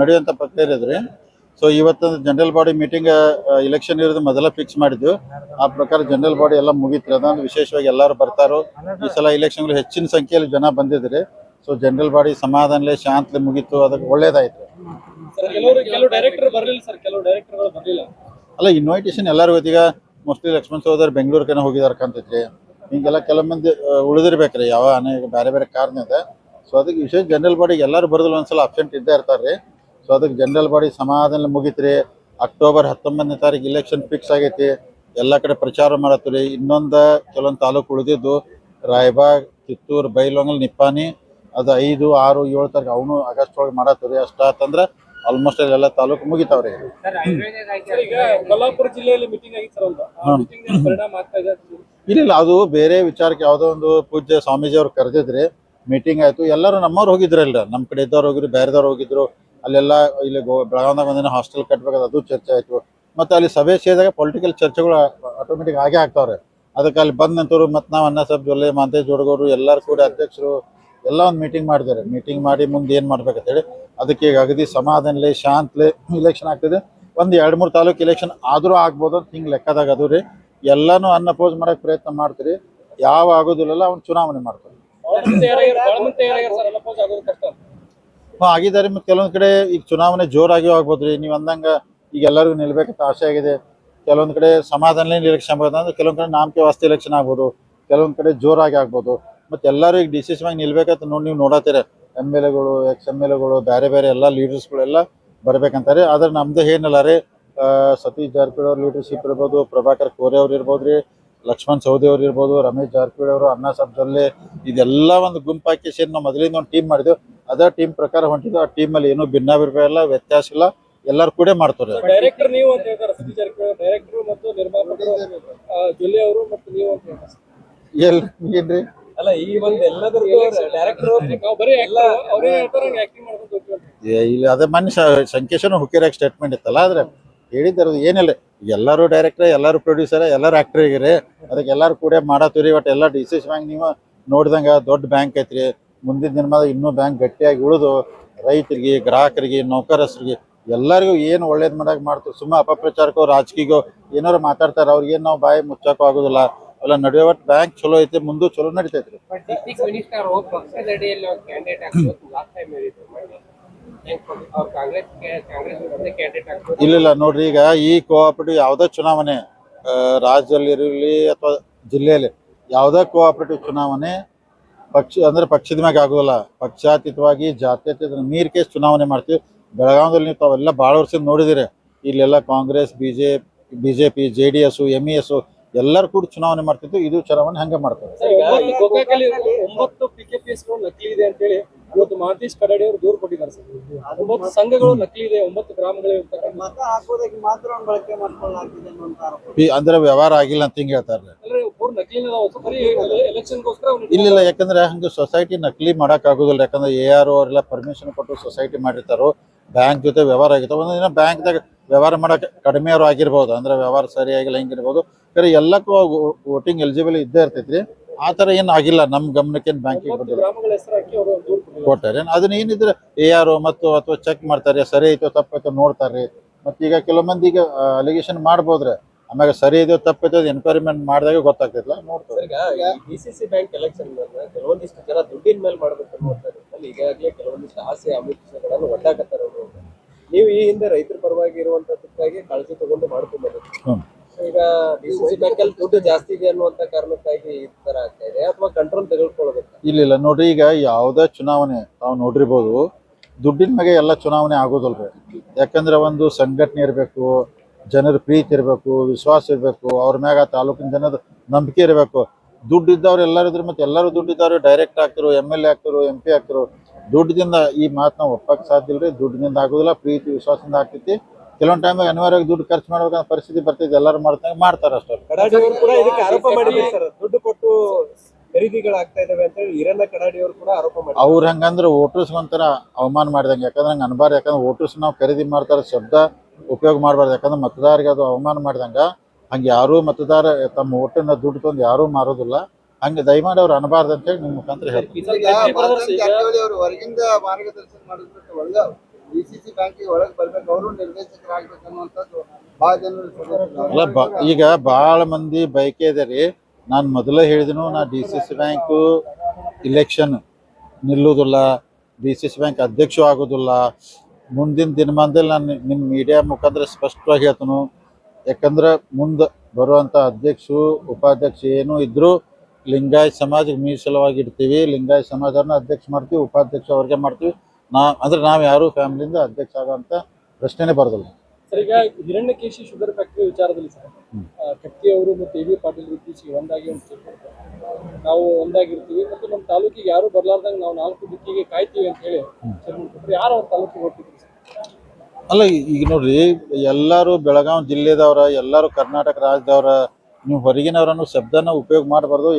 ನಡೆಯುವಂತ ಪ್ರಕ್ರಿಯೆ ಇದ್ರಿ ಸೊ ಇವತ್ತೊಂದು ಜನರಲ್ ಬಾಡಿ ಮೀಟಿಂಗ್ ಇಲೆಕ್ಷನ್ ಇರೋದು ಮೊದಲ ಫಿಕ್ಸ್ ಮಾಡಿದ್ವಿ. ಆ ಪ್ರಕಾರ ಜನರಲ್ ಬಾಡಿ ಎಲ್ಲ ಮುಗೀತ್ರಿ. ಅದೊಂದು ವಿಶೇಷವಾಗಿ ಎಲ್ಲರೂ ಬರ್ತಾರೋ ಈ ಸಲ ಇಲೆಕ್ಷನ್ ಹೆಚ್ಚಿನ ಸಂಖ್ಯೆಯಲ್ಲಿ ಜನ ಬಂದಿದ್ರಿ. ಸೊ ಜನರಲ್ ಬಾಡಿ ಸಮಾಧಾನಲೆ ಶಾಂತಲೆ ಮುಗೀತು. ಅದಕ್ಕೆ ಒಳ್ಳೇದಾಯ್ತು. ಅಲ್ಲ ಇನ್ವೈಟೇಷನ್ ಎಲ್ಲರಿಗೂ ಈಗ ಮೋಸ್ಟ್ಲಿ ಲಕ್ಷ್ಮಣ್ ಸಹೋದರ್ ಬೆಂಗಳೂರು ಕನ ಹೋಗಿದಾರ ಕಾಣ್ತೈತ್ರಿ. ಹಿಂಗೆಲ್ಲ ಕೆಲವು ಮಂದಿ ಉಳಿದಿರ್ಬೇಕ್ರಿ. ಯಾವ ಅನೇಕ ಬೇರೆ ಬೇರೆ ಕಾರಣದಿಂದ. ಸೊ ಅದಕ್ಕೆ ವಿಶೇಷ ಜನರಲ್ ಬಾಡಿಗೆ ಎಲ್ಲರೂ ಬರೋದಿಲ್ಲ ಒಂದ್ಸಲ ಅಬ್ಸೆಂಟ್ ಇದ್ದೇ ಇರ್ತಾರೆ ರೀ. ಸೊ ಅದಕ್ಕೆ ಜನರಲ್ ಬಾಡಿ ಸಮಾಧಾನ ಮುಗಿತ್ರಿ ಅಕ್ಟೋಬರ್ ಹತ್ತೊಂಬತ್ತನೇ ತಾರೀಕು ಇಲೆಕ್ಷನ್ ಫಿಕ್ಸ್ ಆಗೈತಿ. ಎಲ್ಲ ಕಡೆ ಪ್ರಚಾರ ಮಾಡತ್ತೀರಿ ಇನ್ನೊಂದು ಕೆಲವೊಂದು ತಾಲೂಕು ಉಳಿದಿದ್ದು ರಾಯಬಾಗ್ ಕಿತ್ತೂರು ಬೈಲೊಂಗಲ್ ನಿಪ್ಪಾನಿ ಅದು ಐದು ಆರು ಏಳು ತಾರೀಕು ಅವನು ಆಗಸ್ಟ್ ಒಳಗೆ ಮಾಡತ್ತೀರಿ ಅಷ್ಟಾತಂದ್ರೆ ಆಲ್ಮೋಸ್ಟ್ ಎಲ್ಲ ತಾಲೂಕು ಮುಗಿತಾವ್ರಿ ಇಲ್ಲ ಇಲ್ಲ ಅದು ಬೇರೆ ವಿಚಾರಕ್ಕೆ ಯಾವುದೋ ಒಂದು ಪೂಜ್ಯ ಸ್ವಾಮೀಜಿ ಅವ್ರು ಕರೆದಿದ್ರಿ. ಮೀಟಿಂಗ್ ಆಯ್ತು. ಎಲ್ಲರೂ ನಮ್ಮವ್ರು ಹೋಗಿದ್ರು ಹೋಗಿದ್ರಲ್ಲ ನಮ್ಮ ಕಡೆ ಇದ್ದವ್ರು ಹೋಗಿದ್ರು, ಬೇರೆದವ್ರು ಹೋಗಿದ್ರು. ಅಲ್ಲೆಲ್ಲ ಇಲ್ಲಿ ಗೋ ಬೆಳಗಾವ್ದಾಗ ಒಂದಿನ ಹಾಸ್ಟೆಲ್ ಕಟ್ಬೇಕಾದ ಅದು ಚರ್ಚೆ ಆಯ್ತು. ಮತ್ತೆ ಅಲ್ಲಿ ಸಭೆ ಸೇರಿದಾಗ ಪೊಲಿಟಿಕಲ್ ಚರ್ಚೆಗಳು ಆಟೋಮೆಟಿಕ್ ಆಗೇ ಆಗ್ತಾವ್ರೆ. ಅದಕ್ಕೆ ಅಲ್ಲಿ ಬಂದ ನಂತರ ಮತ್ತೆ ನಾವು ಅನ್ನ ಸಾಬ್ ಜೊಲ್ಲೆ ಮಾಂತೇಶ್ ಜೋಡಗೌರು, ಎಲ್ಲರೂ ಕೂಡ ಅಧ್ಯಕ್ಷರು ಎಲ್ಲ ಒಂದು ಮೀಟಿಂಗ್ ಮಾಡಿದ್ದಾರೆ. ಮೀಟಿಂಗ್ ಮಾಡಿ ಮುಂದೆ ಏನು ಮಾಡ್ಬೇಕಂತ ಹೇಳಿ, ಅದಕ್ಕೆ ಈಗ ಅಗದಿ ಸಮಾಧಾನಲೆ, ಶಾಂತಲೆ ಇಲೆಕ್ಷನ್ ಆಗ್ತಿದೆ. ಒಂದು ಎರಡು ಮೂರು ತಾಲೂಕು ಇಲೆಕ್ಷನ್ ಆದರೂ ಆಗ್ಬೋದು ಅಂತ ಹಿಂಗೆ ಲೆಕ್ಕದಾಗ ಅದು ರೀ. ಎಲ್ಲಾನು ಅನ್ಅಪೋಸ್ ಮಾಡಕ್ ಪ್ರಯತ್ನ ಮಾಡ್ತೀರಿ. ಯಾವ ಆಗೋದಿಲ್ಲ ಅವ್ನು ಚುನಾವಣೆ ಮಾಡ್ತಾರೆ. ಆಗಿದ್ದಾರೆ ಮತ್ತೆ ಕೆಲವೊಂದು ಕಡೆ ಈಗ ಚುನಾವಣೆ ಜೋರಾಗಿ ಆಗ್ಬೋದ್ರಿ. ನೀವ್ ಅಂದಂಗ ಈಗ ಎಲ್ಲರಿಗೂ ನಿಲ್ಬೇಕಂತ ಆಸೆ ಆಗಿದೆ. ಕೆಲವೊಂದ್ ಕಡೆ ಸಮಾಧಾನ ಆಗ್ಬೋದು. ಅಂದ್ರೆ ಕೆಲವೊಂದ್ ಕಡೆ ನಾಮಕೆ ವಾಸ್ತಿ ಇಲೆಕ್ಷನ್ ಆಗ್ಬೋದು. ಕೆಲವೊಂದ್ ಕಡೆ ಜೋರಾಗಿ ಆಗ್ಬೋದು. ಮತ್ತೆ ಎಲ್ಲರೂ ಈಗ ಡಿಸಿಷನ್ ಆಗಿ ನಿಲ್ಬೇಕಂತ ನೋಡಿ ನೀವು ನೋಡತ್ತೀರ. ಎಂ ಎಲ್ ಎಗಳು ಎಕ್ಸ್ ಎಂ ಎಲ್ ಎಗಳು ಬೇರೆ ಬೇರೆ ಎಲ್ಲ ಲೀಡರ್ಸ್ಗಳೆಲ್ಲ ಬರ್ಬೇಕಂತಾರೆ. ಆದ್ರೆ ನಮ್ದು ಏನಲ್ಲ ರೀ. ಸತೀಶ್ ಜಾರಕಿಹೊಳಿ ಅವ್ರ ಲೀಡರ್ಶಿಪ್ ಇರ್ಬೋದು, ಪ್ರಭಾಕರ್ ಕೋರೆ ಅವ್ರು ಇರ್ಬೋದು ಲಕ್ಷ್ಮಣ್ ಸೌದಿ ಅವ್ರು ಇರ್ಬೋದು ರಮೇಶ್ ಜಾರಕಿಹೊಳಿ ಅವರು ಅಣ್ಣಾ ಸಾಬ್ ಜೊಲ್ಲೆ ಇದೆಲ್ಲ ಒಂದು ಗುಂಪಾಕಿ ಸೇರಿ ನಾವು ಮೊದಲಿಂದ ಒಂದು ಟೀಮ್ ಮಾಡಿದ್ವಿ. ಅದೇ ಟೀಮ್ ಪ್ರಕಾರ ಹೊಂಟಿದ್ದು ಆ ಟೀಮಲ್ಲಿ ಏನೂ ಭಿನ್ನಾಭಿಪ್ರಾಯ ಇಲ್ಲ ವ್ಯತ್ಯಾಸ ಇಲ್ಲ. ಎಲ್ಲರೂ ಕೂಡ ಮಾಡ್ತಾರೆ. ಡೈರೆಕ್ಟರ್ ನೀವು ಅಂತ ಹೇಳ್ತಾರೆ ಸತೀಶ್ ಜಾರಕಿಹೊಳಿ ಡೈರೆಕ್ಟರ್ ಮತ್ತು ನಿರ್ಮಾಪಕರು ಆ, ಜೊಲ್ಲೆ ಅವರು ಮತ್ತು ನೀವು ಅಂತ ಹೇಳ್ತಾರೆ. ಸರ್. ಎಲ್ ಏನ್ರಿ ಅಲ್ಲ ಈ ಒಂದು ಎಲ್ಲದರದ್ದು ಡೈರೆಕ್ಟರ್ ನಾವು ಬರೀ actor, ಅವರೇ ಹೇಳ್ತಾರೆ ಆಕ್ಟಿಂಗ್ ಮಾಡ್ಕೊಂಡು ಹೋಗ್ತೀವಿ ಅಂತ. ಏ, ಇಲ್ಲಿ ಅದೇ ಮನುಷ್ಯ ಸಂಕೇಶನ ಹುಕ್ಕಿರಾಗ ಸ್ಟೇಟ್ಮೆಂಟ್ ಇತ್ತಲ್ಲ ಆದ್ರೆ ಹೇಳಿದಾರೆ ಏನಿಲ್ಲ. ಎಲ್ಲರೂ ಡೈರೆಕ್ಟರ್ ಎಲ್ಲರೂ ಪ್ರೊಡ್ಯೂಸರ್ ಎಲ್ಲರೂ ಆಕ್ಟರ್ ಆಗಿರಿ. ಅದಕ್ಕೆ ಎಲ್ಲರೂ ಕೂಡ ಮಾಡತ್ತೀರಿ ಬಟ್ ಎಲ್ಲ ಡಿ ಸಿ ಬ್ಯಾಂಕ್ ನೀವು ನೋಡಿದಂಗ ದೊಡ್ಡ ಬ್ಯಾಂಕ್ ಐತ್ರಿ. ಮುಂದಿನ ದಿನಮಾದ ಇನ್ನೂ ಬ್ಯಾಂಕ್ ಗಟ್ಟಿಯಾಗಿ ಉಳಿದು ರೈತರಿಗೆ, ಗ್ರಾಹಕರಿಗೆ ನೌಕರಸ್ರಿಗೆ ಎಲ್ಲರಿಗೂ ಏನು ಒಳ್ಳೇದು ಮಾಡಕ್ ಮಾಡ್ತೀವಿ. ಸುಮ್ಮ ಅಪಪ್ರಚಾರಕ್ಕೋ ರಾಜಕೀಯಗೋ ಏನಾರು ಮಾತಾಡ್ತಾರೆ ಅವ್ರಿಗೆ ನಾವು ಬಾಯಿ ಮುಚ್ಚಕ್ಕೂ ಆಗೋದಿಲ್ಲ. ಅಲ್ಲ ನಡೆಯೋ ಒಟ್ಟು ಬ್ಯಾಂಕ್ ಚಲೋ ಐತಿ, ಮುಂದೂ ಚಲೋ ನಡಿತೈತ್ರಿ. ಇಲ್ಲ ಇಲ್ಲ ನೋಡ್ರಿ, ಈಗ ಈ ಕೋಆಪರೇಟಿವ್ ಯಾವ್ದೇ ಚುನಾವಣೆ ರಾಜ್ಯದಲ್ಲಿ ಇರಲಿ ಅಥವಾ ಜಿಲ್ಲೆಯಲ್ಲಿ ಯಾವುದೇ ಕೋಆಪರೇಟಿವ್ ಚುನಾವಣೆ, ಪಕ್ಷ, ಅಂದ್ರೆ ಪಕ್ಷದ ಮ್ಯಾಗ ಆಗೋದಿಲ್ಲ. ಪಕ್ಷಾತೀತವಾಗಿ ಜಾತ್ಯತೀತ ನೀರ್ ಕೇಸ್ ಚುನಾವಣೆ ಮಾಡ್ತೀವಿ. ಬೆಳಗಾವದಲ್ಲಿ ನೀವು ತಾವೆಲ್ಲ ಭಾಳ ವರ್ಷ ನೋಡಿದಿರಿ. ಇಲ್ಲೆಲ್ಲ Congress B J B J P J D S M E S ಎಲ್ಲರೂ ಕೂಡ ಚುನಾವಣೆ ಮಾಡ್ತಿದ್ದು ಇದು ಚುನಾವಣೆ ಹಂಗೆ ಮಾಡ್ತಾರೆ. ಇವತ್ತು ಮಹಂತೇಶ್ ಕರಡಿ ಅವರು ದೂರು ಕೊಟ್ಟಿದ್ದಾರೆ ಸರ್. ಒಂಬತ್ತು ಸಂಘಗಳು ನಕಲಿ ಇದೆ ಒಂಬತ್ತು ಗ್ರಾಮಗಳು ಇರ್ತಕ್ಕಂಥ ಮತ ಹಾಕೋದಕ್ಕೆ ಮಾತ್ರ ಬಳಕೆ ಅಂದ್ರೆ ವ್ಯವಹಾರ ಆಗಿಲ್ಲ ಅಂತ ಹಿಂಗೆ ಹೇಳ್ತಾರೆ ಇಲ್ಲ ಇಲ್ಲ ಯಾಕಂದ್ರೆ ಹಂಗೆ ಸೊಸೈಟಿ ನಕಲಿ ಮಾಡಕ್ ಆಗುದಿಲ್ಲ. ಯಾಕಂದ್ರೆ ಎ ಆರ್ ಅವರೆಲ್ಲ ಪರ್ಮಿಷನ್ ಕೊಟ್ಟು ಸೊಸೈಟಿ ಮಾಡಿರ್ತಾರೋ ಬ್ಯಾಂಕ್ ಜೊತೆ ವ್ಯವಹಾರ ಆಗಿರ್ತಾವ. ಒಂದಿನ ದಿನ ಬ್ಯಾಂಕ್ದಾಗ ವ್ಯವಹಾರ ಮಾಡಕ್ ಕಡಿಮೆ ಅವ್ರು ಆಗಿರ್ಬೋದು. ಅಂದ್ರೆ ವ್ಯವಹಾರ ಸರಿಯಾಗಿಲ್ಲ ಹಿಂಗಿರ್ಬೋದು. ಖರೆ ಎಲ್ಲಕ್ಕೂ ವೋಟಿಂಗ್ ಎಲಿಜಿಬಲ್ ಇದ್ದೇ ಇರ್ತೈತ್ರಿ. ಆ ಥರ ಏನು ಆಗಿಲ್ಲ. ನಮ್ಮ ಗಮನಕ್ಕೇನು ಬ್ಯಾಂಕಿಗೆ ಬಂದಿಲ್ಲ. ಗ್ರಾಮಗಳ ಹೆಸರು ಹಾಕಿ ಅವರು ದೂರು ಕೊಟ್ಟಾರೆ. ಅದನ್ನ ಏನಿದ್ರೆ ಎ ಆರ್ ಮತ್ತು ಅಥವಾ ಚೆಕ್ ಮಾಡ್ತಾರೆ. ಸರಿ ಐತೋ ತಪ್ಪೈತೋ ನೋಡ್ತಾರೆ. ಮತ್ತು ಈಗ ಕೆಲವು ಮಂದಿ ಈಗ ಅಲಿಗೇಷನ್ ಮಾಡ್ಬೋದ್ರೆ ಆಮ್ಯಾಗ ಸರಿ ಇದೆಯೋ ತಪ್ಪೈತೋ ಎನ್ಕ್ವೈರಿಮೆಂಟ್ ಮಾಡಿದಾಗ ಗೊತ್ತಾಗ್ತಿಲ್ಲ ನೋಡ್ತಾರೆ. ಈಗ D C C bank election ಕೆಲವೊಂದಿಷ್ಟು ಜನ ದುಡ್ಡಿನ ಮೇಲೆ ಮಾಡ್ಬೇಕು ಅನ್ನುವಂಥದ್ದು ಅಲ್ಲಿ ಈಗಾಗಲೇ ಕೆಲವೊಂದಿಷ್ಟು ಆಸೆ ಅಮಿಷಗಳನ್ನು ಒಡ್ಡಾಕತ್ತಾರ ಅವ್ರು. ನೀವು ಈ ಹಿಂದೆ ರೈತರ ಪರವಾಗಿ ಇರುವಂತದ್ದಕ್ಕಾಗಿ ಕಾಳಜಿ ತಗೊಂಡು ಮಾಡ್ಕೊಂಡ್ ದುಡ್ಡು ಜಾಸ್ತಿ ಇದೆ ಅನ್ನುವಂತ ಕಾರಣಕ್ಕಾಗಿ ಈ ತರ ಆಗ್ತಾ ಅಥವಾ ಕಂಟ್ರೋಲ್ ತೆಗೆದುಕೊಳ್ಬೇಕು ಇಲ್ಲ ಇಲ್ಲ. ನೋಡ್ರಿ ಈಗ ಯಾವುದೇ ಚುನಾವಣೆ ನಾವು ನೋಡಿರ್ಬೋದು, ದುಡ್ಡಿನ ಮ್ಯಾಗೆ ಎಲ್ಲ ಚುನಾವಣೆ ಆಗೋದಲ್ರಿ ಯಾಕಂದ್ರೆ ಒಂದು ಸಂಘಟನೆ ಇರಬೇಕು, ಜನರ ಪ್ರೀತಿ ಇರಬೇಕು, ವಿಶ್ವಾಸ ಇರಬೇಕು, ಅವ್ರ ಮ್ಯಾಗ ತಾಲೂಕಿನ ಜನದ ನಂಬಿಕೆ ಇರಬೇಕು. ದುಡ್ಡು ಇದ್ದವ್ರು ಎಲ್ಲರೂ ಇದ್ರು ಮತ್ತೆ ಎಲ್ಲರೂ ದುಡ್ಡು ಇದ್ದವ್ರು ಡೈರೆಕ್ಟ್ ಆಗ್ತಿರು ಎಂ ಎಲ್ ಎ ಆಗ್ತಿರು ಎಂ ಪಿ ಆಗ್ತಿರು. ದುಡ್ಡಿನಿಂದ ಈ ಮಾತು ನಾವು ಒಪ್ಪಕ್ಕೆ ಸಾಧ್ಯ ಇಲ್ರಿ. ದುಡ್ಡಿನಿಂದ ಆಗೋದಿಲ್ಲ, ಪ್ರೀತಿ, ವಿಶ್ವಾಸದಿಂದ ಆಗ್ತೈತಿ. ಕೆಲವೊಂದು ಟೈಮ್ ಅನಿವಾರ್ಯವಾಗಿ ದುಡ್ಡು ಖರ್ಚು ಮಾಡ್ಬೇಕಂತ ಪರಿಸ್ಥಿತಿ ಬರ್ತೈತೆ ಎಲ್ಲರೂ ಮಾಡ್ತಾರೆ ಮಾಡ್ತಾರೆ ಅಷ್ಟೇ. ಕಡಾಡಿ ಅವರು ಕೂಡ ಇದಕ್ಕೆ ಆರೋಪ ಮಾಡಿದ್ದಾರೆ ಸರ್. ದುಡ್ಡು ಕೊಟ್ಟು ಖರೀದಿಗಳಾಗ್ತಾ ಇದಾವೆ ಅಂತ ಹೇಳಿ ಈರಣ್ಣ ಕಡಾಡಿ ಅವರು ಕೂಡ ಆರೋಪ ಮಾಡಿದ್ದಾರೆ. ಅವ್ರು ಹಂಗಂದ್ರೆ ವೋಟರ್ಸ್ ಒಂಥರ ಅವಮಾನ ಮಾಡಿದಂಗೆ. ಯಾಕಂದ್ರೆ ಹಂಗೆ ಅನ್ಬಾರ್ದು ಯಾಕಂದ್ರೆ ವೋಟರ್ಸ್ ನಾವು ಖರೀದಿ ಮಾಡ್ತಾರೆ ಶಬ್ದ ಉಪಯೋಗ ಮಾಡಬಾರ್ದು. ಯಾಕಂದ್ರೆ ಮತದಾರರಿಗೆ ಅದು ಅವಮಾನ ಮಾಡಿದಂಗ. ಹಂಗೆ ಯಾರೂ ಮತದಾರ ತಮ್ಮ ಓಟನ್ನ ದುಡ್ಡು ತಂದು ಯಾರೂ ಮಾರೋದಿಲ್ಲ. ಹಂಗೆ ದಯಮಾಡಿ ಅವ್ರು ಅನ್ಬಾರ್ದು ಅಂತೇಳಿ ನಿಮ್ಮ ಮುಖಾಂತರ ಹೇಳ್ತೀನಿ. ಡಿ ಸಿ ಸಿ ಬ್ಯಾಂಕಿಗೆ ಒಳಗೆ ಬರ್ಬೇಕು, ಅವರು ನಿರ್ದೇಶಕರಾಗ್ಬೇಕನ್ನುವಂಥದ್ದು ಬಹಳ ಜನರು ಅಲ್ಲ, ಬ ಈಗ ಭಾಳ ಮಂದಿ ಬಯಕೆ ಇದೆ ರೀ. ನಾನು ಮೊದಲೇ ಹೇಳಿದನು, ನಾ D C C bank election ನಿಲ್ಲುವುದಿಲ್ಲ, ಡಿ ಸಿ ಸಿ ಬ್ಯಾಂಕ್ ಅಧ್ಯಕ್ಷ ಆಗೋದಿಲ್ಲ ಮುಂದಿನ ದಿನಮಾನದಲ್ಲಿ ನಾನು ನಿಮ್ಮ ಮೀಡಿಯಾ ಮುಖಾಂತರ ಸ್ಪಷ್ಟವಾಗಿ ಹೇಳ್ತನು. ಯಾಕಂದ್ರೆ ಮುಂದೆ ಬರುವಂಥ ಅಧ್ಯಕ್ಷರು ಉಪಾಧ್ಯಕ್ಷ ಏನೂ ಇದ್ದರೂ ಲಿಂಗಾಯತ್ ಸಮಾಜಕ್ಕೆ ಮೀಸಲವಾಗಿ ಇಡ್ತೀವಿ ಲಿಂಗಾಯತ್ ಸಮಾಜವನ್ನು ಅಧ್ಯಕ್ಷ ಮಾಡ್ತೀವಿ, ಉಪಾಧ್ಯಕ್ಷ ಅವ್ರಿಗೆ ಮಾಡ್ತೀವಿ. ನಾ ಅಂದ್ರೆ ನಾವು ಯಾರು ಫ್ಯಾಮಿಲಿಯಿಂದ ಅಧ್ಯಕ್ಷ ಆಗೋಂಥ ಪ್ರಶ್ನೆನೇ ಬರೋದಿಲ್ಲ. ಸರ್ ಈಗ ಹಿರಣ್ಯಕೇಶಿ ಶುಗರ್ ಫ್ಯಾಕ್ಟರಿ ವಿಚಾರದಲ್ಲಿ ಸರ್ ಕಟ್ಟಿ ಅವರು ಮತ್ತು ಎ ಬಿ ಪಾಟೀಲ್ ಇತ್ತೀಚೆಗೆ ಒಂದಾಗಿ ಒಂದು. ನಾವು ಒಂದಾಗಿರ್ತೀವಿ ಮತ್ತು ನಮ್ಮ ತಾಲೂಕಿಗೆ ಯಾರು ಬರಲಾರ್ದಂಗೆ ನಾವು ನಾಲ್ಕು ದಿಕ್ಕಿಗೆ ಕಾಯ್ತೀವಿ ಅಂತ ಹೇಳಿ ಯಾರು ಅವ್ರ ತಾಲೂಕಿಗೆ ಹೊರಟಿದ್ರು ಸರ್? ಅಲ್ಲ ಈಗ ನೋಡ್ರಿ ಎಲ್ಲರೂ ಬೆಳಗಾವಿ ಜಿಲ್ಲೆದವ್ರ ಎಲ್ಲರೂ ಕರ್ನಾಟಕ ರಾಜ್ಯದವ್ರ ನೀವು ಹೊರಗಿನವರನ್ನು ಶಬ್ದನ ಉಪಯೋಗ ಮಾಡಬಾರ್ದು